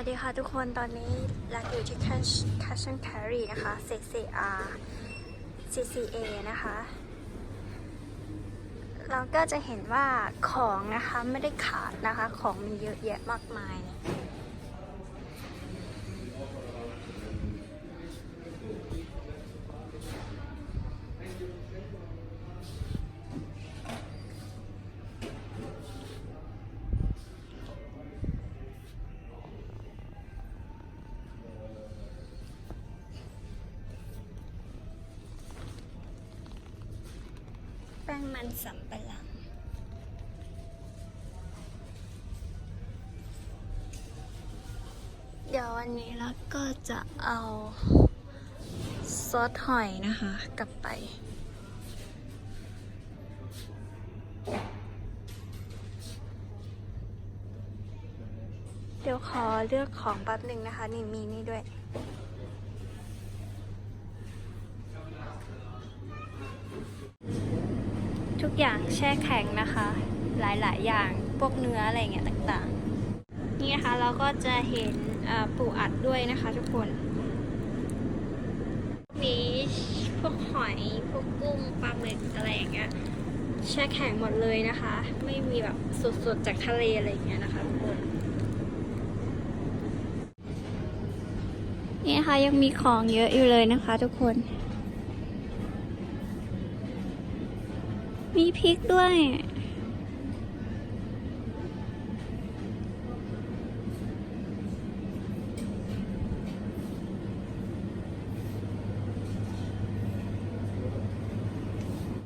วัสดีค่ะทุกคนตอนนี้รักอยู่ที่ Cash Cash and Carry นะคะ CCR CCA นะคะ เราก็จะเห็นว่าของนะคะไม่ได้ขาดนะคะ ของมีเยอะแยะมากมาย แป้งมันสำปะหลัง เดี๋ยววันนี้เราก็จะเอาซอสหอยนะคะ กลับไปเดี๋ยวขอเลือกของแป๊บหนึ่งนะคะ นี่มีนี่ด้วย ทุกอย่างแช่แข็งนะคะ หลายๆ อย่างพวกเนื้ออะไรเงี้ยต่างๆ นี่นะคะเราก็จะเห็นปูอัดด้วยนะคะทุกคนมีพวกหอยพวกกุ้งปลาหมึกอะไรอย่างเงี้ยแช่แข็งหมดเลยนะคะ ไม่มีแบบสดๆจากทะเลอะไรอย่างเงี้ยนะคะทุกคนนี่นะคะยังมีของเยอะอยู่เลยนะคะทุกคน มีพริกด้วย